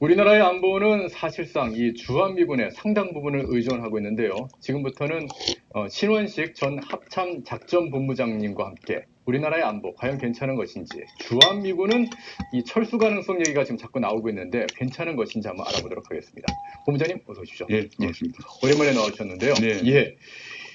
우리나라의 안보는 사실상 이 주한미군의 상당 부분을 의존하고 있는데요. 지금부터는 어, 신원식 전 합참 작전 본부장님과 함께 우리나라의 안보 과연 괜찮은 것인지 주한미군은 이 철수 가능성 얘기가 지금 자꾸 나오고 있는데 괜찮은 것인지 한번 알아보도록 하겠습니다. 본부장님 어서 오십시오. 예, 고맙습니다. 오랜만에 나오셨는데요. 네. 예.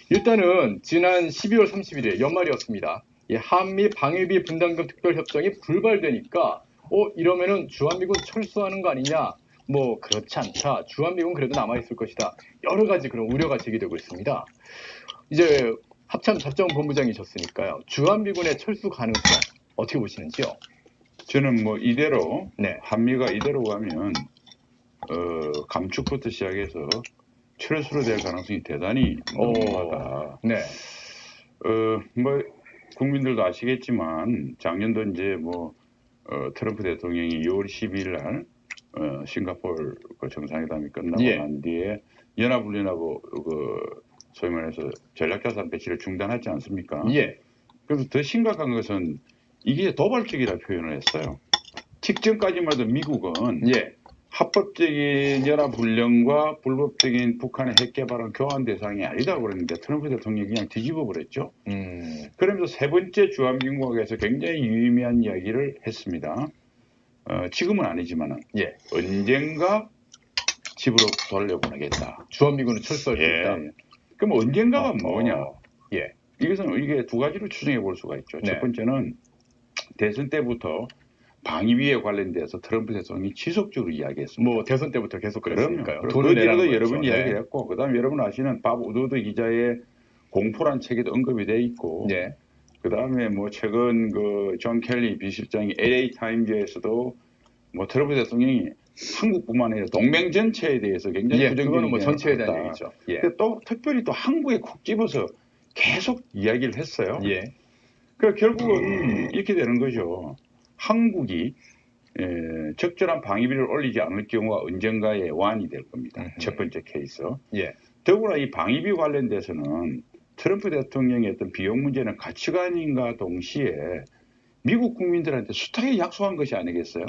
일단은 지난 12월 31일 연말이었습니다. 이 한미 방위비 분담금 특별협정이 불발되니까 어 이러면은 주한미군 철수하는 거 아니냐? 뭐 그렇지 않다. 주한미군 그래도 남아 있을 것이다. 여러 가지 그런 우려가 제기되고 있습니다. 이제 합참 작전 본부장이셨으니까요. 주한미군의 철수 가능성 어떻게 보시는지요? 저는 뭐 이대로 네. 한미가 이대로 가면 어, 감축부터 시작해서 철수로 될 가능성이 대단히 오. 높다. 네. 어, 뭐 국민들도 아시겠지만 작년도 이제 뭐 어, 트럼프 대통령이 6월 12일 날 어, 싱가포르 그 정상회담이 끝나고 예. 난 뒤에 연합훈련하고 그 소위 말해서 전략자산 배치를 중단하지 않습니까? 예. 그래서 더 심각한 것은 이게 도발적이라 표현을 했어요. 직전까지만 해도 미국은 예. 합법적인 연합훈련과 불법적인 북한의 핵 개발은 교환 대상이 아니다고 그랬는데 트럼프 대통령이 그냥 뒤집어 버렸죠. 음. 그러면서 세 번째 주한미군에서 굉장히 유의미한 이야기를 했습니다. 어, 지금은 아니지만은 예. 언젠가 집으로 돌려보내겠다. 주한미군은 있다. 예. 그럼 언젠가가 어, 뭐냐? 어. 예. 이것은 이게 두 가지로 추정해 볼 수가 있죠. 네. 첫 번째는 대선 때부터 방위비에 관련돼서 트럼프 대통령이 지속적으로 이야기했습니다. 뭐 대선 때부터 계속. 그랬으니까요. 돈을 그 뒤로도 내라는 여러 거죠. 번 네. 이야기했고, 그다음에 여러분 아시는 밥 우드드 기자의 공포란 책에도 언급이 돼 있고, 예. 그다음에 뭐 최근 그 존 켈리 비실장이 LA 타임즈에서도 뭐 트럼프 대통령이 한국뿐만 아니라 동맹 전체에 대해서 굉장히 예, 부정적인 뭐 전체에 대한. 얘기죠. 예. 또 특별히 또 한국에 콕 집어서 계속 이야기를 했어요. 예. 그 결국은 이렇게 되는 거죠. 한국이 에, 적절한 방위비를 올리지 않을 경우가 언젠가의 완이 될 겁니다. 음흠. 첫 번째 케이스. 예. 더구나 이 방위비 관련돼서는 트럼프 대통령의 어떤 비용 문제는 가치관인가 동시에 미국 국민들한테 숱하게 약속한 것이 아니겠어요?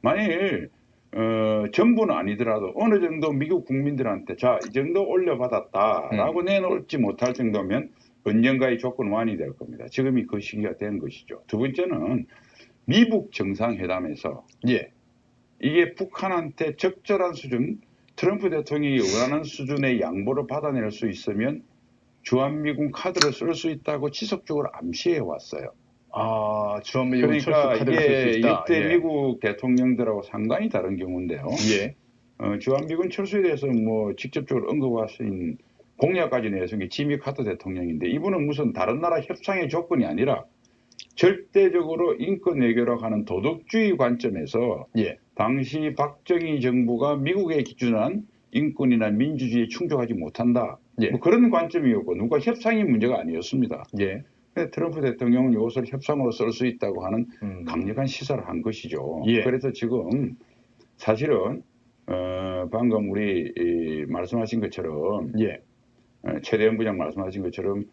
만일 어, 전부는 아니더라도 어느 정도 미국 국민들한테 자 이 정도 올려받았다라고 음. 내놓지 못할 정도면 언젠가의 조건 완이 될 겁니다. 지금이 그 시기가 된 것이죠. 두 번째는 미국 정상회담에서 예. 이게 북한한테 적절한 수준, 트럼프 대통령이 원하는 수준의 양보를 받아낼 수 있으면 주한미군 카드를 쓸 수 있다고 지속적으로 암시해 왔어요. 아, 주한미군 철수 그러니까 카드를 쓸 수 있다. 이때 예. 미국 대통령들하고 상당히 다른 경우인데요. 예. 어, 주한미군 철수에 대해서 뭐 직접적으로 언급하신 공약까지 내세운 게 지미 카터 대통령인데 이분은 무슨 다른 나라 협상의 조건이 아니라 절대적으로 인권 외교라고 하는 도덕주의 관점에서 예. 당시 박정희 정부가 미국에 기준한 인권이나 민주주의에 충족하지 못한다. 예. 뭐 그런 관점이었고 누가 협상이 문제가 아니었습니다. 예. 트럼프 대통령은 이것을 협상으로 쓸 수 있다고 하는 음. 강력한 시사를 한 것이죠. 예. 그래서 지금 사실은 어, 방금 우리 이 말씀하신 것처럼 예. 어, 최대현 부장 말씀하신 것처럼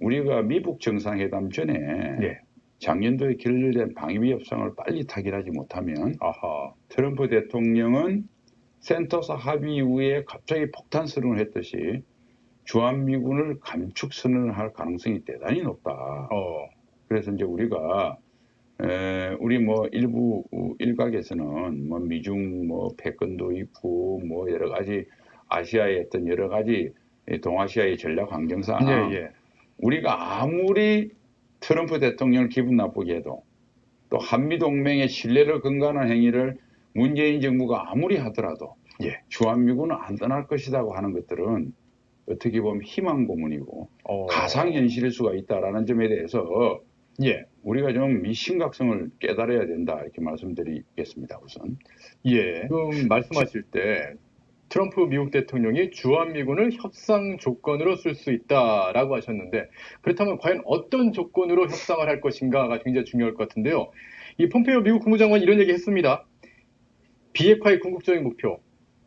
우리가 미국 정상회담 전에 예. 작년도에 결렬된 방위비 협상을 빨리 타결하지 못하면 아하. 트럼프 대통령은 센터사 합의 이후에 갑자기 폭탄 선언을 했듯이 주한미군을 감축 선언을 할 가능성이 대단히 높다. 어. 그래서 이제 우리가 에, 우리 뭐 일부 일각에서는 뭐 미중 뭐 패권도 있고 뭐 여러 가지 아시아의 어떤 여러 가지 이 동아시아의 전략 환경상 예, 예. 우리가 아무리 트럼프 대통령을 기분 나쁘게 해도 또 한미 동맹의 신뢰를 근간한 행위를 문재인 정부가 아무리 하더라도 예. 주한미군은 안 떠날 것이라고 하는 것들은 어떻게 보면 희망 고문이고 어. 가상 현실일 수가 있다라는 점에 대해서 예. 우리가 좀 이 심각성을 깨달아야 된다 이렇게 말씀드리겠습니다 우선 예. 지금 말씀하실 때 트럼프 미국 대통령이 주한미군을 협상 조건으로 쓸 수 있다라고 하셨는데 그렇다면 과연 어떤 조건으로 협상을 할 것인가가 굉장히 중요할 것 같은데요. 이 폼페이오 미국 국무장관이 이런 얘기 했습니다. 비핵화의 궁극적인 목표,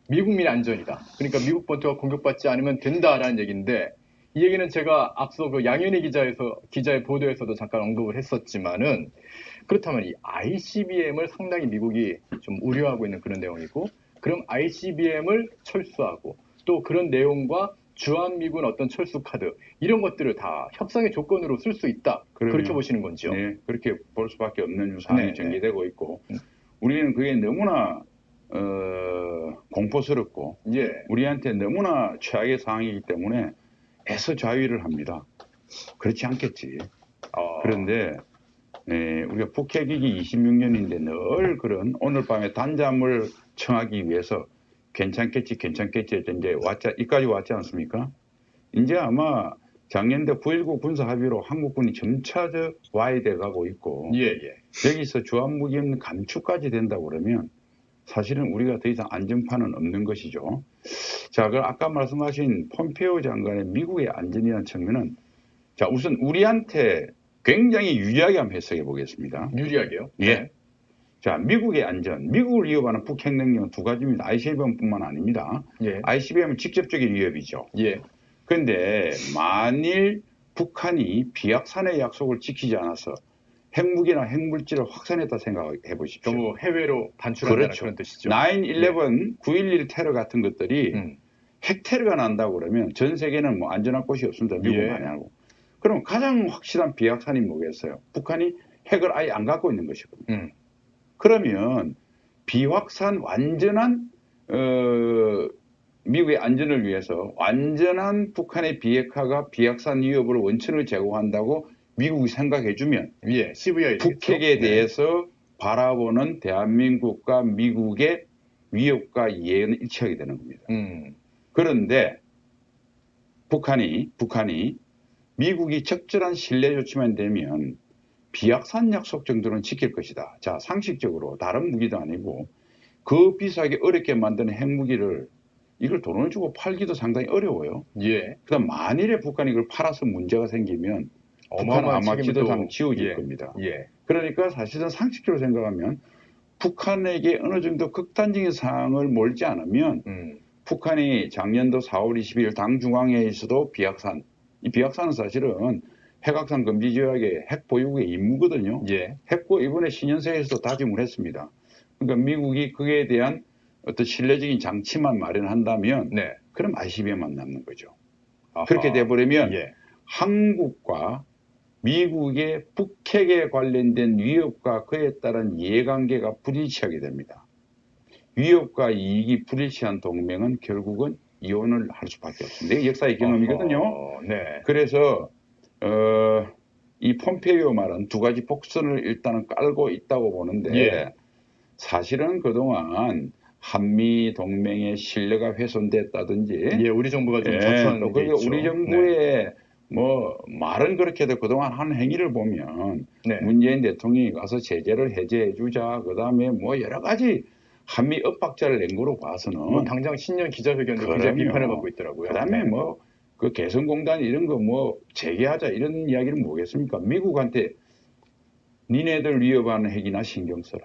미국민 안전이다. 그러니까 미국 본토가 공격받지 않으면 된다라는 얘기인데 이 얘기는 제가 앞서 그 양현희 기자에서 기자의 보도에서도 잠깐 언급을 했었지만은 그렇다면 이 ICBM을 상당히 미국이 좀 우려하고 있는 그런 내용이고 그럼 ICBM을 철수하고 또 그런 내용과 주한미군 어떤 철수 카드 이런 것들을 다 협상의 조건으로 쓸 수 있다 그럼요. 그렇게 보시는 건지요? 네, 그렇게 볼 수밖에 없는 사안이 네, 전개되고 있고 음. 우리는 그게 너무나 어, 공포스럽고 예, 우리한테 너무나 최악의 상황이기 때문에 애써 자위를 합니다. 그렇지 않겠지. 어, 그런데 에, 우리가 북핵위기 26년인데 늘 그런 오늘 밤에 단잠을 청하기 위해서 괜찮겠지 괜찮겠지 했던 이제 왔지 이까지 왔지 않습니까? 이제 아마 작년대 9.19 군사 합의로 한국군이 점차 저 와해돼 가고 있고 예, 예. 여기서 주한무기는 감축까지 된다고 그러면 사실은 우리가 더 이상 안전판은 없는 것이죠. 자, 그 아까 말씀하신 폼페오 장관의 미국의 안전이라는 측면은 자, 우선 우리한테 굉장히 유리하게 한번 해석해 보겠습니다. 유리하게요? 예. 자, 미국의 안전, 미국을 위협하는 북핵 능력은 두 가지입니다. ICBM뿐만 아닙니다. 예, ICBM은 직접적인 위협이죠. 예, 그런데 만일 북한이 비약산의 약속을 지키지 않아서 핵무기나 핵물질을 확산했다 생각해 보십시오. 너무 해외로 반출한다는 그렇죠. 그런 뜻이죠. 9-11, 9.11 테러 같은 것들이 음, 핵 테러가 난다고 그러면 전 세계는 뭐 안전한 곳이 없습니다. 미국은 예. 아니고. 그럼 가장 확실한 비약산이 뭐겠어요? 북한이 핵을 아예 안 갖고 있는 것이거든요. 음, 그러면 비확산 완전한 어, 미국의 안전을 위해서 완전한 북한의 비핵화가 비확산 위협으로 원천을 제공한다고 미국이 생각해주면 예, 북핵에 대해서 바라보는 대한민국과 미국의 위협과 이해는 일치하게 되는 겁니다. 음, 그런데 북한이 북한이 미국이 적절한 신뢰 조치만 되면 비약산 약속 정도는 지킬 것이다. 자, 상식적으로 다른 무기도 아니고 그 비싸게 어렵게 만드는 핵무기를 이걸 돈을 주고 팔기도 상당히 어려워요. 예, 그다음 만일에 북한이 이걸 팔아서 문제가 생기면 북한은 어마어마한 아마 또- 지워질 예, 겁니다. 예, 그러니까 사실은 상식적으로 생각하면 북한에게 어느 정도 극단적인 사항을 몰지 않으면 음, 북한이 작년도 4월 20일 당 중앙회의에서도 비약산, 이 비약산은 사실은 핵확산 금지 조약의 핵 보유국의 임무거든요. 예, 핵고 이번에 신년사에서도 다짐을 했습니다. 그러니까 미국이 그에 대한 어떤 신뢰적인 장치만 마련한다면 네, 그럼 ICBM만 남는 거죠. 아하. 그렇게 돼버리면 예, 한국과 미국의 북핵에 관련된 위협과 그에 따른 이해관계가 불일치하게 됩니다. 위협과 이익이 불일치한 동맹은 결국은 이혼을 할 수밖에 없습니다. 역사의 경험이거든요. 어허, 네, 그래서 어, 이 폼페이오 말은 두 가지 복선을 일단은 깔고 있다고 보는데 예. 사실은 그동안 한미 동맹의 신뢰가 훼손됐다든지 예, 우리 정부가 좀 예, 저천한 또게 있죠. 우리 정부의 뭐 말은 그렇게 해도 그동안 한 행위를 보면 네, 네. 문재인 대통령이 가서 제재를 해제해 주자 그다음에 뭐 여러 가지 한미 엇박자를 낸 거로 봐서는 뭐 당장 신년 기자회견도 굉장히 그럼요. 비판을 받고 있더라고요. 그다음에 네. 뭐그 개성공단 이런 거 뭐 재개하자 이런 이야기는 뭐겠습니까? 미국한테 니네들 위협하는 핵이나 신경 써라.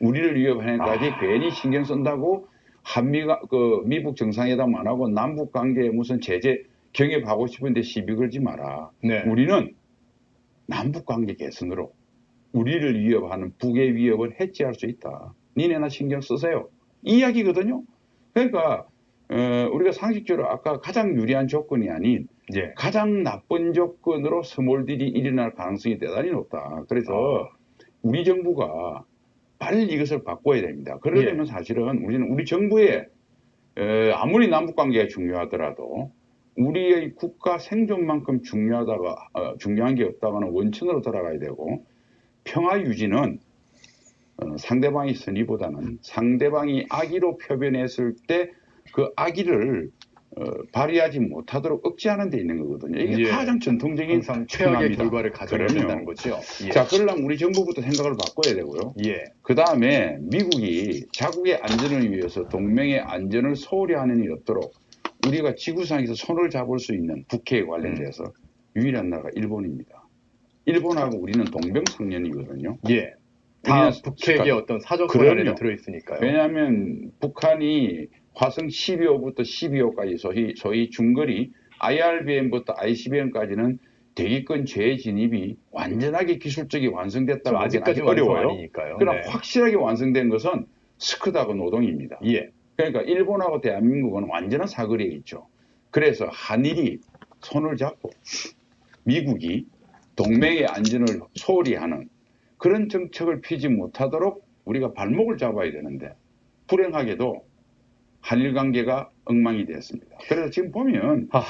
우리를 위협하는 핵까지 아. 괜히 신경 쓴다고 한미가 그 미북 정상회담 안 하고 남북 관계에 무슨 제재 경협하고 싶은데 시비 걸지 마라. 네, 우리는 남북 관계 개선으로 우리를 위협하는 북의 위협을 해지할 수 있다. 니네나 신경 쓰세요. 이 이야기거든요. 그러니까 어, 우리가 상식적으로 아까 가장 유리한 조건이 아닌 예, 가장 나쁜 조건으로 스몰딜이 일어날 가능성이 대단히 높다. 그래서 어. 우리 정부가 빨리 이것을 바꿔야 됩니다. 그러려면 예. 사실은 우리는 우리 정부의 에, 아무리 남북 관계가 중요하더라도 우리의 국가 생존만큼 중요하다가 어, 중요한 게 없다가는 원천으로 돌아가야 되고 평화 유지는 어, 상대방이 선의보다는 상대방이 악의로 표현했을 때 그 악의를 어, 발휘하지 못하도록 억제하는 데 있는 거거든요. 이게 예. 가장 전통적인 항상 최악의. 결과를. 된다는 거죠. 예, 자, 그러려면 우리 정부부터 생각을 바꿔야 되고요. 예, 그 다음에 미국이 자국의 안전을 위해서 동맹의 안전을 소홀히 하는 일이 없도록 우리가 지구상에서 손을 잡을 수 있는 북핵에 관련돼서 유일한 나라가 일본입니다. 일본하고 우리는 동병상련이거든요. 예. 다 북핵의 스카- 어떤 사정권 그럼요. 안에 들어있으니까요. 왜냐하면 북한이 화성 12호부터 12호까지 소위, 소위 중거리 IRBM부터 ICBM까지는 대기권 재진입이 완전하게 기술적이 완성됐다고 아직까지 아직 어려워요. 아니니까요. 그러나 네. 확실하게 완성된 것은 스크다고 노동입니다. 예. 그러니까 일본하고 대한민국은 완전한 사거리에 있죠. 그래서 한일이 손을 잡고 미국이 동맹의 안전을 소홀히 하는 그런 정책을 피지 못하도록 우리가 발목을 잡아야 되는데 불행하게도 한일 관계가 엉망이 됐습니다. 그래서 지금 보면 하하.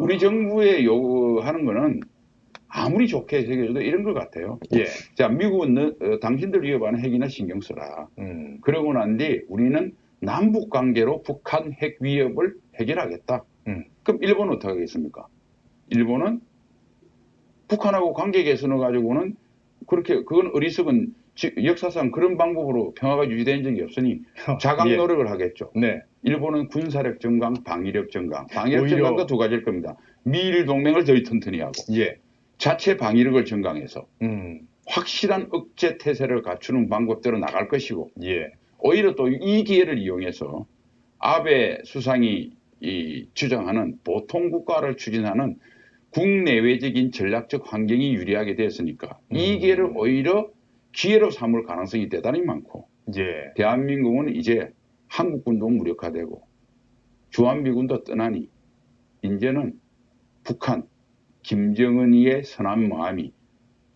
우리 정부의 요구하는 거는 아무리 좋게 새겨줘도 이런 것 같아요. 예. 자, 미국은 너- 어, 당신들 위협하는 핵이나 신경 써라. 음. 그러고 난 뒤 우리는 남북 관계로 북한 핵 위협을 해결하겠다. 음. 그럼 일본은 어떻게 하겠습니까? 일본은 북한하고 관계 개선을 가지고는 그렇게 그건 어리석은 지- 역사상 그런 방법으로 평화가 유지된 적이 없으니 자각 예. 노력을 하겠죠. 네. 일본은 군사력 증강, 방위력 증강. 방위력 증강도 두 가지일 겁니다. 미일 동맹을 더 튼튼히 하고 예. 자체 방위력을 증강해서 음. 확실한 억제 태세를 갖추는 방법대로 나갈 것이고 예. 오히려 또 이 기회를 이용해서 아베 수상이 이 주장하는 보통 국가를 추진하는 국내외적인 전략적 환경이 유리하게 됐으니까 이 음. 기회를 오히려 기회로 삼을 가능성이 대단히 많고 예. 대한민국은 이제 한국군도 무력화되고 주한미군도 떠나니 이제는 북한 김정은이의 선한 마음이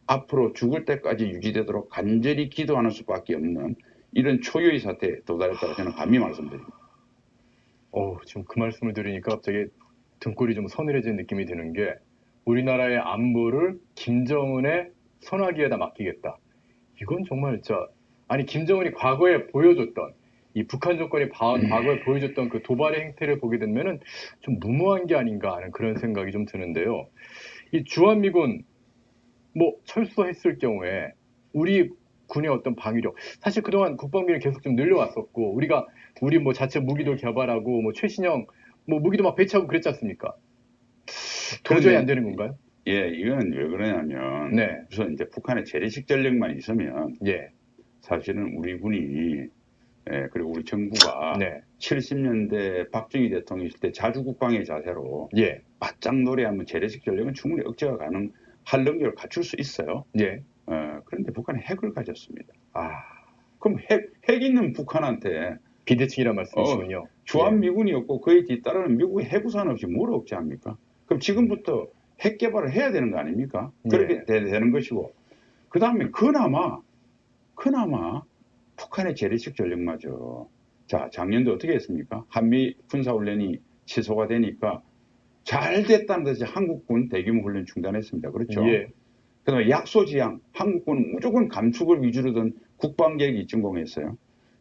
앞으로 죽을 때까지 유지되도록 간절히 기도하는 수밖에 없는 이런 초유의 사태에 도달했다고 저는 감히 말씀드립니다. 어, 지금 그 말씀을 들으니까 갑자기 등골이 좀 서늘해진 느낌이 드는 게 우리나라의 안보를 김정은의 손아귀에다 맡기겠다. 이건 정말 진짜 아니 김정은이 과거에 보여줬던 이 북한 정권이 바- 음. 과거에 보여줬던 그 도발의 행태를 보게 되면은 좀 무모한 게 아닌가 하는 그런 생각이 좀 드는데요. 이 주한미군 뭐 철수했을 경우에 우리 군의 어떤 방위력 사실 그동안 국방비를 계속 좀 늘려왔었고 우리가 우리 뭐 자체 무기도 개발하고 뭐 최신형 뭐 무기도 막 배치하고 그랬지 않습니까? 도저히 안 되는 건가요? 예, 이건 왜 그러냐면 네. 우선 이제 북한의 재래식 전력만 있으면 예. 사실은 우리 군이 예, 그리고 우리 정부가 네. 70년대 박정희 대통령 있을 때 자주국방의 자세로 예. 바짝 노래하면 재래식 전력은 충분히 억제가 가능 할 능력을 갖출 수 있어요. 예. 어, 그런데 북한은 핵을 가졌습니다. 아, 그럼 핵, 핵 있는 북한한테 비대칭이란 말씀이시군요. 주한미군이 없고 그에 뒤따르는 미국의 해구산 없이 뭘 억제합니까? 그럼 지금부터 핵 개발을 해야 되는 거 아닙니까? 그렇게 예. 되, 는 것이고 그 다음에 그나마 그나마 북한의 재래식 전력마저 자 작년도 어떻게 했습니까? 한미 군사훈련이 취소가 되니까 잘 됐다는 듯이 한국군 대규모 훈련 중단했습니다. 그렇죠? 예. 그다음에 약소지향 한국군은 무조건 감축을 위주로 든 국방계획이 입증공했어요.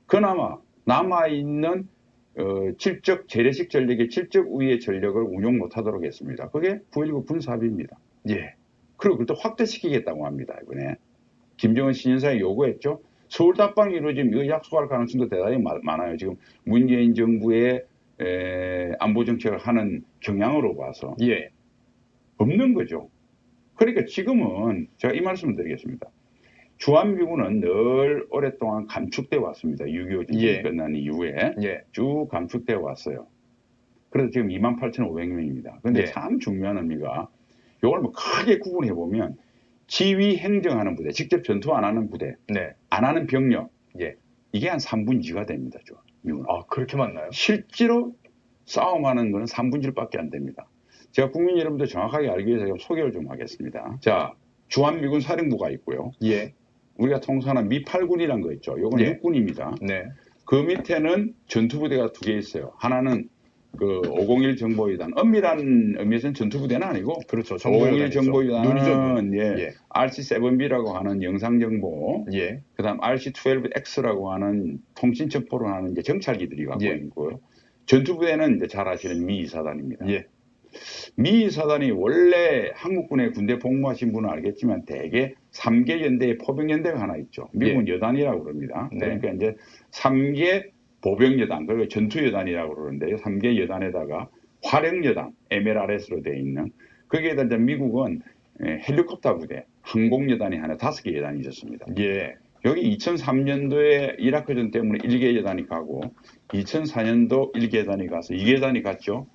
그나마 남아 있는 어, 질적 재래식 전력의 질적 우위의 전력을 운용 못하도록 했습니다. 그게 9.19 군사합의입니다. 예. 그리고 그것도 확대시키겠다고 합니다. 이번에 김정은 신인사에 요구했죠. 서울 답방이 이루어지면 이거 약속할 가능성도 대단히 마- 많아요. 지금 문재인 정부의 에, 안보 정책을 하는 경향으로 봐서 예. 없는 거죠. 그러니까 지금은 제가 이 말씀을 드리겠습니다. 주한미군은 늘 오랫동안 감축돼 왔습니다. 6.25 전쟁이 예. 끝난 이후에 예. 쭉 감축돼 왔어요. 그래서 지금 28,500명입니다. 근데 예. 참 중요한 의미가 이걸 뭐 크게 구분해 보면 지휘 행정하는 부대, 직접 전투 안 하는 부대, 네. 안 하는 병력, 예. 이게 한 3분 2가 됩니다. 죠 미군은. 아, 그렇게 맞나요? 실제로 싸움하는 거는 3분 1밖에 안 됩니다. 제가 국민 여러분들 정확하게 알기 위해서 좀 소개를 좀 하겠습니다. 자, 주한미군 사령부가 있고요. 예. 우리가 통상하는 미8군이라는 거 있죠. 이건 예. 육군입니다. 네. 그 밑에는 전투부대가 두 개 있어요. 하나는 그 501 정보위단. 엄밀한 의미에서는 전투부대는 아니고 그렇죠. 501 정보위단이죠. 정보위단은 예, 예. RC7B라고 하는 영상정보, 예. 그다음 RC12X라고 하는 통신첩보를 하는 이제 정찰기들이 갖고 예. 있고요. 전투부대는 이제 잘 아시는 미 사단입니다. 예. 미 사단이 원래 한국군의 군대 복무하신 분은 알겠지만 대개 3개 연대의 포병연대가 하나 있죠. 미국은 여단이라고 그럽니다. 네. 그러니까 이제 3개 보병여단, 그리고 전투여단이라고 그러는데요. 3개 여단에다가 화력여단, MLRS로 되어 있는 거기에다 이제 미국은 에, 헬리콥터 부대, 항공여단이 하나 다섯 개 여단이 있었습니다. 예. 여기 2003년도에 이라크전 때문에 1개 여단이 가고 2004년도 1개 여단이 가서 2개 여단이 갔죠.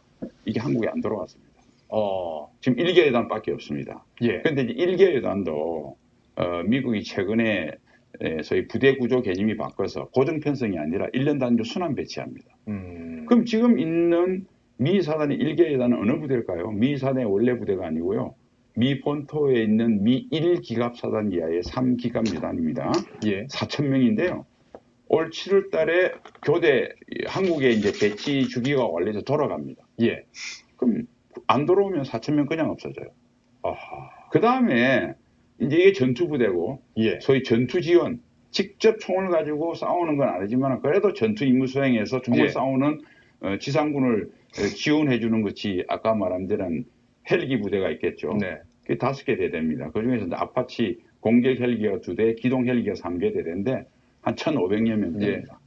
이게 한국에 안 들어왔습니다. 어, 지금 일개 여단밖에 없습니다. 예. 그런데 이제 일개 여단도 어, 미국이 최근에 에, 소위 부대 구조 개념이 바꿔서 고정 편성이 아니라 1년 단위로 순환 배치합니다. 음, 그럼 지금 있는 미 사단의 일개 여단은 어느 부대일까요? 미 사단의 원래 부대가 아니고요. 미 본토에 있는 미 1기갑 사단 이하의 3기갑 여단입니다. 예. 4천 명인데요. 올 7월 달에 교대 한국에 이제 배치 주기가 완료해서 돌아갑니다. 예. 그럼 안 돌아오면 4천 명 그냥 없어져요. 그 다음에 이제 이게 전투 부대고 예. 소위 전투 지원 직접 총을 가지고 싸우는 건 아니지만 그래도 전투 임무 수행에서 총을 예. 싸우는 어, 지상군을 어, 지원해 주는 것이 아까 말한 대로는 헬기 부대가 있겠죠. 네. 그게 다섯 개 대대입니다. 그 중에서 아파치 공격 헬기가 두 대, 기동 헬기가 삼개 대대인데 한 1,500여 명 됩니다.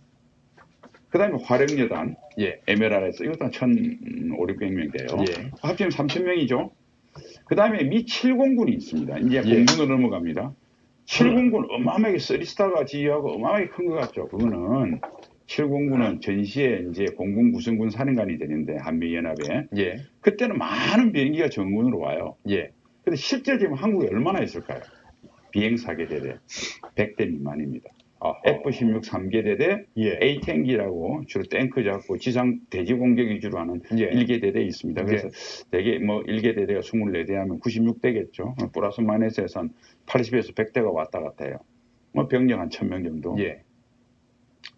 그 다음에 화력여단, 예. 에메랄에서 이것도 한 1,500명 돼요. 예. 합치면 3,000명이죠. 그 다음에 미 7공군이 있습니다. 이제 예. 공군으로 넘어갑니다. 7공군 어마어마하게 쓰리스타가 지휘하고 어마어마하게 큰 것 같죠. 그거는 7공군은 전시에 이제 공군 구성군 사령관이 되는데 한미연합에 예. 그때는 많은 비행기가 전군으로 와요. 예. 근데 실제 지금 한국에 얼마나 있을까요? 비행 4개 대대 100대 미만입니다. 아하. F-16 3개 대대 예. A-탱기라고 주로 탱크 잡고 지상 대지 공격 위주로 하는 예. 1개 대대 있습니다. 그래서 대개 뭐 1개 대대가 24대 하면 96대겠죠. 플러스 마이너스에서 한 80에서 100대가 왔다 갔다 해요. 뭐 병력 한 1000명 정도. 예.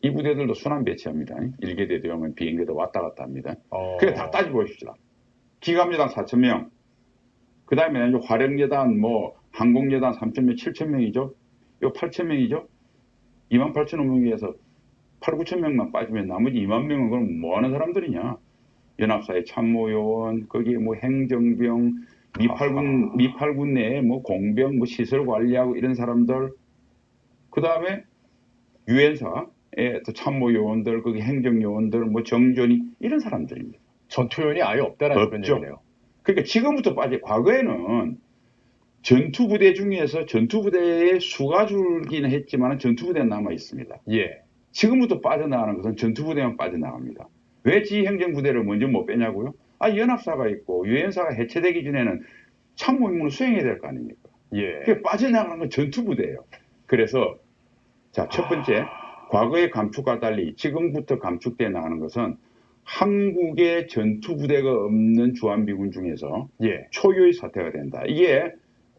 이 부대들도 순환 배치합니다. 1개 대대 오면 비행기도 왔다 갔다 합니다. 어. 그래 다 따져보십시다. 기갑여단 4,000명. 그 다음에 화력여단, 뭐, 항공여단 3,000명, 7,000명이죠. 이거 8,000명이죠. 28,000명에서 8, 9,000명만 빠지면 나머지 2만 명은 그럼 뭐 하는 사람들이냐. 연합사의 참모요원, 거기에 뭐 행정병, 미팔군, 아하. 미팔군 내에 뭐 공병, 뭐 시설 관리하고 이런 사람들. 그 다음에 유엔사의 또 참모요원들, 거기 행정요원들, 뭐 정전이 이런 사람들입니다. 전투요원이 아예 없다라는. 얘기네요. 그러니까 지금부터 빠지 과거에는 전투부대 중에서 전투부대의 수가 줄기는 했지만 전투부대는 남아 있습니다. 예. 지금부터 빠져나가는 것은 전투부대만 빠져나갑니다. 왜 지휘행정부대를 먼저 못 빼냐고요? 아, 연합사가 있고 유엔사가 해체되기 전에는 참모 임무를 수행해야 될 거 아닙니까? 예. 그 빠져나가는 건 전투부대예요. 그래서 자, 첫 번째, 과거의 감축과 달리 지금부터 감축돼 나가는 것은 한국의 전투부대가 없는 주한미군 중에서 예. 초유의 사태가 된다. 이게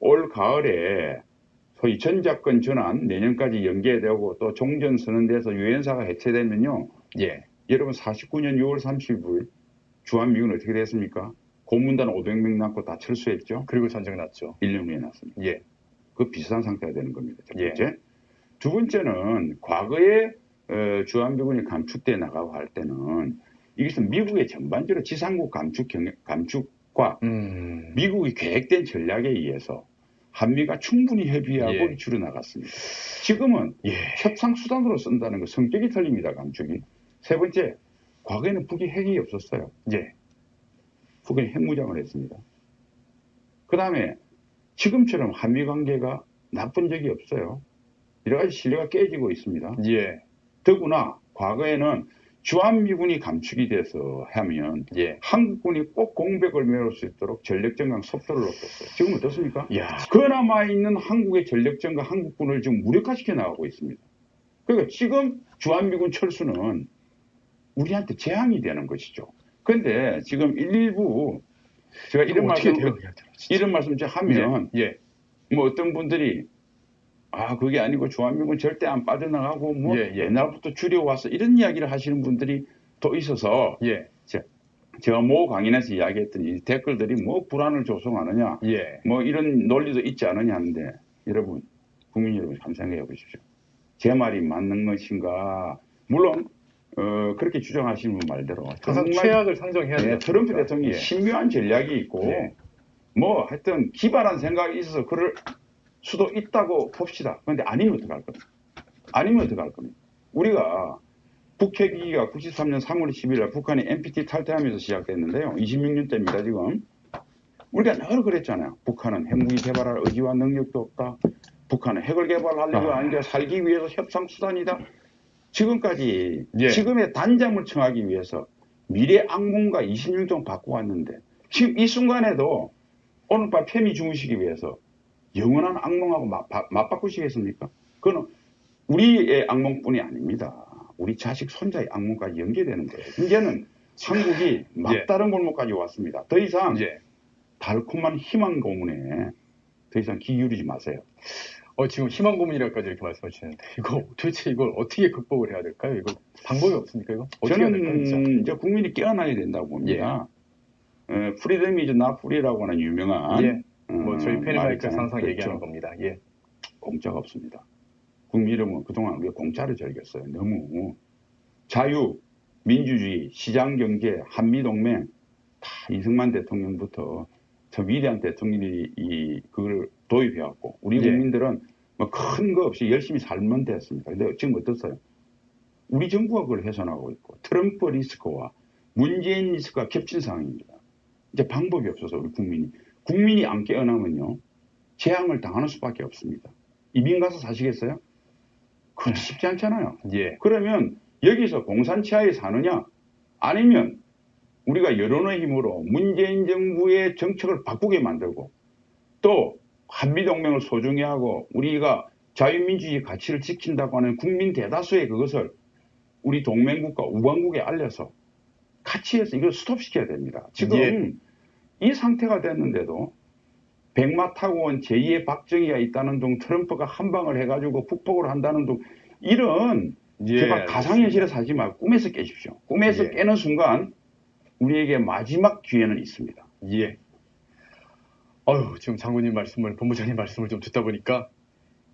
올 가을에 소위 전작권 전환 내년까지 연계되고 또 종전 선언돼서 유엔사가 해체되면요. 예. 여러분 49년 6월 30일 주한미군 어떻게 됐습니까? 고문단 500명 남고 다 철수했죠. 그리고 전쟁 났죠. 1년 후에 났습니다. 예. 그 비슷한 상태가 되는 겁니다. 첫 예. 번째. 두 번째는 과거에 어, 주한미군이 감축돼 나가고 할 때는 이것은 미국의 전반적으로 지상국 감축 경, 감축과 음. 미국이 계획된 전략에 의해서 한미가 충분히 협의하고 예. 줄여 나갔습니다. 지금은 예. 협상 수단으로 쓴다는 거 성격이 틀립니다. 감축이. 세 번째, 과거에는 북이 핵이 없었어요. 예. 북은 핵무장을 했습니다. 그 다음에 지금처럼 한미 관계가 나쁜 적이 없어요. 여러 가지 신뢰가 깨지고 있습니다. 예. 더구나 과거에는 주한미군이 감축이 돼서 하면 예. 한국군이 꼭 공백을 메울 수 있도록 전력전강 속도를 높였어요. 지금 어떻습니까? 야. 그나마 있는 한국의 전력전과 한국군을 지금 무력화시켜 나가고 있습니다. 그러니까 지금 주한미군 철수는 우리한테 재앙이 되는 것이죠. 그런데 지금 일부 제가 이런 말씀 진짜. 이런 말씀 좀 하면 예. 뭐 어떤 분들이 아 그게 아니고 주한미군 절대 안 빠져나가고 뭐 예, 예. 옛날부터 줄여왔어 이런 이야기를 하시는 분들이 또 있어서 예. 제가 모 강연에서 이야기했던 이 댓글들이 뭐 불안을 조성하느냐 예. 뭐 이런 논리도 있지 않느냐 하는데 여러분 국민 여러분 한번 생각해 보십시오. 제 말이 맞는 것인가? 물론 어, 그렇게 주장하시는 분 말대로 항상 최악을 상정해야 네, 돼요. 트럼프 대통령이 예. 신묘한 전략이 있고 예. 뭐 하여튼 기발한 생각이 있어서 그럴 수도 있다고 봅시다. 그런데 아니면 어떡할 겁니까? 아니면 어떡할 겁니까? 우리가 북핵위기가 93년 3월 10일 북한이 NPT 탈퇴하면서 시작됐는데요. 26년 때입니다, 지금. 우리가 늘 그랬잖아요. 북한은 핵무기 개발할 의지와 능력도 없다. 북한은 핵을 개발하려고 아. 아니라 살기 위해서 협상 수단이다. 지금까지 예. 지금의 단잠을 청하기 위해서 미래 악몽과 26종 바꿔왔는데 지금 이 순간에도 오늘 밤 편히 주무시기 위해서 영원한 악몽하고 맞, 바- 맞바꾸시겠습니까? 그건 우리의 악몽뿐이 아닙니다. 우리 자식 손자의 악몽까지 연계되는 거예요. 이제는 한국이 막다른 골목까지 왔습니다. 더 이상 예. 달콤한 희망 고문에 더 이상 귀 기울이지 마세요. 어, 지금 희망 고문이라까지 이렇게 말씀해 주시는데 이거 도대체 이걸 어떻게 극복을 해야 될까요? 이거 방법이 없습니까? 이거 어떻게 해야 될까요? 저는 이제 국민이 깨어나야 된다고 봅니다. 어, 프리덤 이즈 나 프리라고 하는 유명한 예. 어, 뭐 저희 말이 페르마이크 있잖아요. 항상 그렇죠. 얘기하는 겁니다. 예. 공짜가 없습니다. 국민이름은 그동안 우리가 공짜를 즐겼어요. 너무 자유, 민주주의, 시장경제, 한미동맹 다 이승만 대통령부터 저 위대한 대통령이 이 그걸 도입해왔고 우리 예. 국민들은 뭐 큰 거 없이 열심히 살면 됐습니다. 근데 지금 어떻어요? 우리 정부가 그걸 훼손하고 있고 트럼프 리스크와 문재인 리스크가 겹친 상황입니다. 이제 방법이 없어서 우리 국민이 국민이 안 깨어나면요 재앙을 당하는 수밖에 없습니다. 이민 가서 사시겠어요? 그건 쉽지 않잖아요. 예. 그러면 여기서 공산치하에 사느냐? 아니면 우리가 여론의 힘으로 문재인 정부의 정책을 바꾸게 만들고 또 한미동맹을 소중히 하고 우리가 자유민주주의 가치를 지킨다고 하는 국민 대다수의 그것을 우리 동맹국가 우방국에 알려서 같이 해서 이걸 스톱시켜야 됩니다. 지금 예. 이 상태가 됐는데도 백마 타고 온 제2의 박정희가 있다는 둥 트럼프가 한 방을 해가지고 북복을 한다는 둥 이런 예. 제발 가상현실에 살지 말고 꿈에서 깨십시오. 꿈에서 예. 깨는 순간 우리에게 마지막 기회는 있습니다. 예. 어휴, 지금 장군님 말씀을, 본부장님 말씀을 좀 듣다 보니까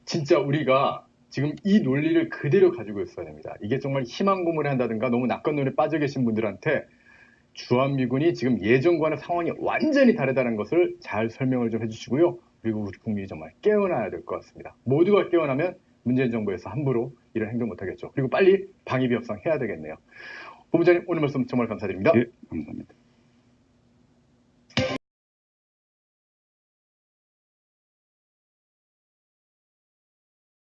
진짜 우리가 지금 이 논리를 그대로 가지고 있어야 됩니다. 이게 정말 희망 고문을 한다든가 너무 낙관론에 빠져 계신 분들한테 주한미군이 지금 예전과는 상황이 완전히 다르다는 것을 잘 설명을 좀 해주시고요. 그리고 우리 국민이 정말 깨어나야 될 것 같습니다. 모두가 깨어나면 문재인 정부에서 함부로 이런 행동 못하겠죠. 그리고 빨리 방위비 협상 해야 되겠네요. 본부장님 오늘 말씀 정말 감사드립니다. 예, 감사합니다.